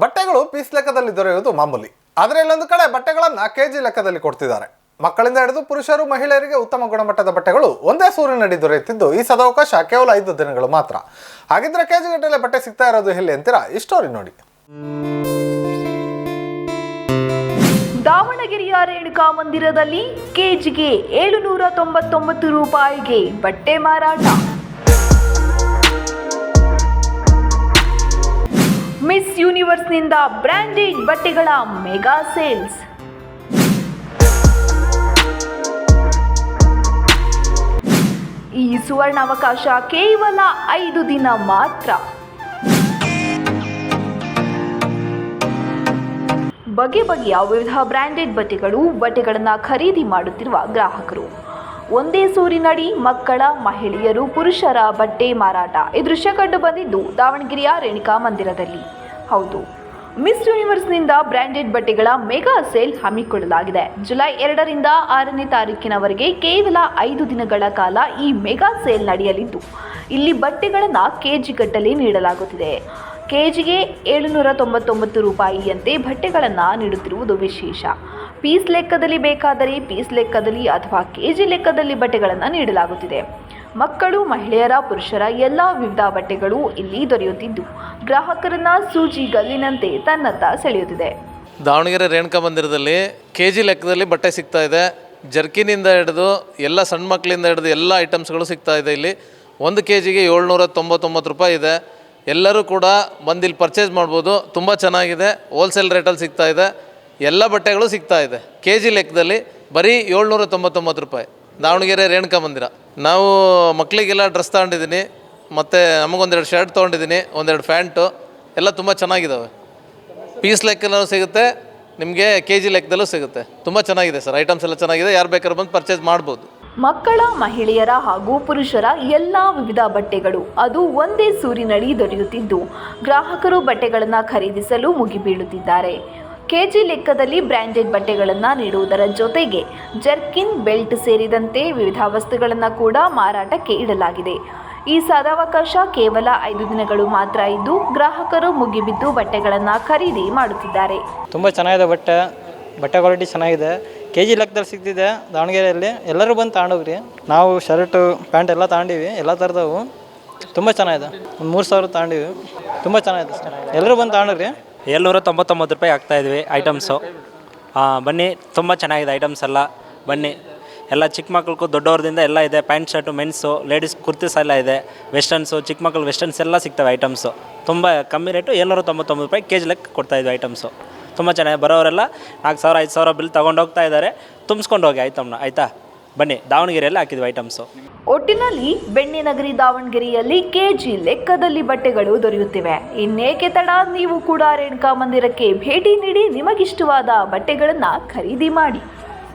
ಬಟ್ಟೆಗಳು ಪೀಸ್ ಲೆಕ್ಕದಲ್ಲಿ ದೊರೆಯುವುದು ಮಾಮೂಲಿ. ಆದರೆ ಇಲ್ಲೊಂದು ಕಡೆ ಬಟ್ಟೆಗಳನ್ನು ಕೆ ಕೆಜಿ ಲೆಕ್ಕದಲ್ಲಿ ಕೊಡ್ತಿದ್ದಾರೆ. ಮಕ್ಕಳಿಂದ ಹಿಡಿದು ಪುರುಷರು ಮಹಿಳೆಯರಿಗೆ ಉತ್ತಮ ಗುಣಮಟ್ಟದ ಬಟ್ಟೆಗಳು ಒಂದೇ ಸೂರಿನಡಿ ದೊರೆಯುತ್ತಿದ್ದು, ಈ ಸದಾವಕಾಶ ಕೇವಲ ಐದು ದಿನಗಳು ಮಾತ್ರ. ಹಾಗಿದ್ರೆ ಕೆಜಿ ಗಟ್ಟಲೆ ಬಟ್ಟೆ ಸಿಗ್ತಾ ಇರೋದು ಎಲ್ಲಿ ಅಂತೀರಾ? ಈ ಸ್ಟೋರಿ ನೋಡಿ. ದಾವಣಗೆರೆಯ ರೇಣುಕಾ ಮಂದಿರದಲ್ಲಿ ಕೆಜಿಗೆ ಏಳುನೂರ ತೊಂಬತ್ತೊಂಬತ್ತು ರೂಪಾಯಿಗೆ ಬಟ್ಟೆ ಮಾರಾಟ. ಮಿಸ್ ಯೂನಿವರ್ಸ್ನಿಂದ ಬ್ರ್ಯಾಂಡೆಡ್ ಬಟ್ಟೆಗಳ ಮೆಗಾ ಸೇಲ್ಸ್ ಈ ಸುವರ್ಣ ಅವಕಾಶ ಕೇವಲ ಐದು ದಿನ ಮಾತ್ರ. ಬಗೆ ಬಗೆಯ ವಿವಿಧ ಬ್ರ್ಯಾಂಡೆಡ್ ಬಟ್ಟೆಗಳು, ಬಟ್ಟೆಗಳನ್ನು ಖರೀದಿ ಮಾಡುತ್ತಿರುವ ಗ್ರಾಹಕರು. ಒಂದೇ ಸೂರಿನಡಿ ಮಕ್ಕಳ, ಮಹಿಳೆಯರು, ಪುರುಷರ ಬಟ್ಟೆ ಮಾರಾಟ. ಈ ದೃಶ್ಯ ಕಂಡು ಬಂದಿದ್ದು ದಾವಣಗೆರೆಯ ರೇಣುಕಾ ಮಂದಿರದಲ್ಲಿ. ಹೌದು. ಮಿಸ್ ಯೂನಿವರ್ಸ್ನಿಂದ ಬ್ರ್ಯಾಂಡೆಡ್ ಬಟ್ಟೆಗಳ ಮೆಗಾ ಸೇಲ್ ಹಮ್ಮಿಕೊಳ್ಳಲಾಗಿದೆ. ಜುಲೈ ಎರಡರಿಂದ ಆರನೇ ತಾರೀಕಿನವರೆಗೆ ಕೇವಲ ಐದು ದಿನಗಳ ಕಾಲ ಈ ಮೆಗಾ ಸೇಲ್ ನಡೆಯಲಿದ್ದು, ಇಲ್ಲಿ ಬಟ್ಟೆಗಳನ್ನು ಕೆಜಿ ಗಟ್ಟಲೆ ನೀಡಲಾಗುತ್ತಿದೆ. ಕೆಜಿಗೆ ಏಳುನೂರ ತೊಂಬತ್ತೊಂಬತ್ತು ರೂಪಾಯಿಯಂತೆ ಬಟ್ಟೆಗಳನ್ನು ನೀಡುತ್ತಿರುವುದು ವಿಶೇಷ. ಪೀಸ್ ಲೆಕ್ಕದಲ್ಲಿ ಬೇಕಾದರೆ ಪೀಸ್ ಲೆಕ್ಕದಲ್ಲಿ ಅಥವಾ ಕೆ ಜಿ ಲೆಕ್ಕದಲ್ಲಿ ಬಟ್ಟೆಗಳನ್ನು ನೀಡಲಾಗುತ್ತಿದೆ. ಮಕ್ಕಳು, ಮಹಿಳೆಯರ, ಪುರುಷರ ಎಲ್ಲ ವಿವಿಧ ಬಟ್ಟೆಗಳು ಇಲ್ಲಿ ದೊರೆಯುತ್ತಿದ್ದು, ಗ್ರಾಹಕರನ್ನ ಸೂಜಿ ಗಲ್ಲಿನಂತೆ ತನ್ನತ್ತ ಸೆಳೆಯುತ್ತಿದೆ. ದಾವಣಗೆರೆ ರೇಣುಕಾ ಮಂದಿರದಲ್ಲಿ ಕೆ ಜಿ ಲೆಕ್ಕದಲ್ಲಿ ಬಟ್ಟೆ ಸಿಗ್ತಾ ಇದೆ. ಜರ್ಕಿನಿಂದ ಹಿಡಿದು ಎಲ್ಲ ಸಣ್ಣ ಮಕ್ಕಳಿಂದ ಹಿಡಿದು ಎಲ್ಲ ಐಟಮ್ಸ್ಗಳು ಸಿಗ್ತಾ ಇದೆ ಇಲ್ಲಿ. ಒಂದು ಕೆ ಜಿಗೆ ಏಳ್ನೂರ ತೊಂಬತ್ತೊಂಬತ್ತು ರೂಪಾಯಿ ಇದೆ. ಎಲ್ಲರೂ ಕೂಡ ಬಂದು ಪರ್ಚೇಸ್ ಮಾಡ್ಬೋದು. ತುಂಬ ಚೆನ್ನಾಗಿದೆ. ಹೋಲ್ಸೇಲ್ ರೇಟಲ್ಲಿ ಸಿಗ್ತಾ ಇದೆ. ಎಲ್ಲ ಬಟ್ಟೆಗಳು ಸಿಗ್ತಾ ಇದೆ. ಕೆ ಜಿ ಲೆಕ್ಕದಲ್ಲಿ ಬರೀ ಏಳ್ನೂರ ತೊಂಬತ್ತೊಂಬತ್ತು ರೂಪಾಯಿ. ದಾವಣಗೆರೆ ರೇಣುಕಾ ಮಂದಿರ. ನಾವು ಮಕ್ಕಳಿಗೆಲ್ಲ ಡ್ರೆಸ್ ತಗೊಂಡಿದ್ದೀನಿ. ಮತ್ತು ನಮಗೊಂದೆರಡು ಶರ್ಟ್ ತೊಗೊಂಡಿದ್ದೀನಿ, ಒಂದೆರಡು ಪ್ಯಾಂಟು. ಎಲ್ಲ ತುಂಬ ಚೆನ್ನಾಗಿದ್ದಾವೆ ಪೀಸ್ ಲೆಕ್ಕದಲ್ಲೂ ಸಿಗುತ್ತೆ, ನಿಮಗೆ ಕೆ ಜಿ ಲೆಕ್ಕದಲ್ಲೂ ಸಿಗುತ್ತೆ. ತುಂಬ ಚೆನ್ನಾಗಿದೆ ಸರ್. ಐಟಮ್ಸ್ ಎಲ್ಲ ಚೆನ್ನಾಗಿದೆ. ಯಾರು ಬೇಕಾದ್ರೂ ಬಂದು ಪರ್ಚೇಸ್ ಮಾಡ್ಬೋದು. ಮಕ್ಕಳ, ಮಹಿಳೆಯರ ಹಾಗೂ ಪುರುಷರ ಎಲ್ಲ ವಿವಿಧ ಬಟ್ಟೆಗಳು ಅದು ಒಂದೇ ಸೂರಿನಡಿ ದೊರೆಯುತ್ತಿದ್ದು, ಗ್ರಾಹಕರು ಬಟ್ಟೆಗಳನ್ನು ಖರೀದಿಸಲು ಮುಗಿಬೀಳುತ್ತಿದ್ದಾರೆ. ಕೆಜಿ ಲೆಕ್ಕದಲ್ಲಿ ಬ್ರ್ಯಾಂಡೆಡ್ ಬಟ್ಟೆಗಳನ್ನು ನೀಡುವುದರ ಜೊತೆಗೆ ಜರ್ಕಿನ್, ಬೆಲ್ಟ್ ಸೇರಿದಂತೆ ವಿವಿಧ ವಸ್ತುಗಳನ್ನು ಕೂಡ ಮಾರಾಟಕ್ಕೆ ಇಡಲಾಗಿದೆ. ಈ ಸದಾವಕಾಶ ಕೇವಲ ಐದು ದಿನಗಳು ಮಾತ್ರ ಇದ್ದು, ಗ್ರಾಹಕರು ಮುಗಿಬಿದ್ದು ಬಟ್ಟೆಗಳನ್ನು ಖರೀದಿ ಮಾಡುತ್ತಿದ್ದಾರೆ. ತುಂಬ ಚೆನ್ನಾಗಿದೆ ಬಟ್ಟೆ. ಬಟ್ಟೆ ಕ್ವಾಲಿಟಿ ಚೆನ್ನಾಗಿದೆ. ಕೆ ಜಿ ಲೆಕ್ಕದಲ್ಲಿ ಸಿಗ್ತಿದೆ ದಾವಣಗೆರೆಯಲ್ಲಿ. ಎಲ್ಲರೂ ಬಂದು ತಗೊಂಡೋಗ್ರಿ. ನಾವು ಶರ್ಟು, ಪ್ಯಾಂಟ್ ಎಲ್ಲ ತಗೊಂಡಿವಿ. ಎಲ್ಲ ಥರದವು ತುಂಬ ಚೆನ್ನಾಗಿದೆ. ಒಂದು ಮೂರು ಸಾವಿರ ತಗೊಂಡಿವಿ. ತುಂಬ ಚೆನ್ನಾಗಿದೆ ಎಲ್ಲರೂ ಬಂದು ತಗೊಂಡೋಗ್ರಿ. ಏಳ್ನೂರ ತೊಂಬತ್ತೊಂಬತ್ತು ರೂಪಾಯಿ ಆಗ್ತಾ ಇದ್ವಿ ಐಟಮ್ಸು ಬನ್ನಿ, ತುಂಬ ಚೆನ್ನಾಗಿದೆ ಐಟಮ್ಸ್ ಎಲ್ಲ. ಬನ್ನಿ. ಎಲ್ಲ ಚಿಕ್ಕ ಮಕ್ಕಳಿಗೂ ದೊಡ್ಡವ್ರದಿಂದ ಎಲ್ಲ ಇದೆ. Pant shirt mens ladies kurtis ಎಲ್ಲ ಇದೆ. ವೆಸ್ಟರ್ನ್ಸು ಚಿಕ್ಕ ಮಕ್ಳು ವೆಸ್ಟರ್ನ್ಸ್ ಎಲ್ಲ ಸಿಗ್ತವೆ ಐಟಮ್ಸು ತುಂಬ ಕಮ್ಮಿ ರೇಟು ಏಳ್ನೂರ ತೊಂಬತ್ತೊಂಬತ್ತು ರೂಪಾಯಿ ಕೆ ಜಿ ಲೆಕ್ಕ ಕೊಡ್ತಾ ಇದ್ವಿ ಐಟಮ್ಸು ತುಂಬ ಚೆನ್ನಾಗಿ ಬರೋರೆಲ್ಲ ನಾಲ್ಕು ಸಾವಿರ, ಐದು ಸಾವಿರ ಬಿಲ್ ತೊಗೊಂಡು ಹೋಗ್ತಾ ಇದ್ದಾರೆ. ತುಂಬಿಸ್ಕೊಂಡು ಹೋಗಿ ಐಟಮ್ನ ಆಯಿತಾ? ಬನ್ನಿ, ದಾವಣಗೆರೆಯಲ್ಲಿ ಹಾಕಿದ್ವಿ ಐಟಮ್ಸು ಒಟ್ಟಿನಲ್ಲಿ ಬೆಣ್ಣಿನಗರಿ ದಾವಣಗೆರೆಯಲ್ಲಿ ಕೆಜಿ ಲೆಕ್ಕದಲ್ಲಿ ಬಟ್ಟೆಗಳು ದೊರೆಯುತ್ತಿವೆ. ಇನ್ನೇಕೆ ತಡ? ನೀವು ಕೂಡ ರೇಣುಕಾ ಮಂದಿರಕ್ಕೆ ಭೇಟಿ ನೀಡಿ ನಿಮಗಿಷ್ಟವಾದ ಬಟ್ಟೆಗಳನ್ನು ಖರೀದಿ ಮಾಡಿ.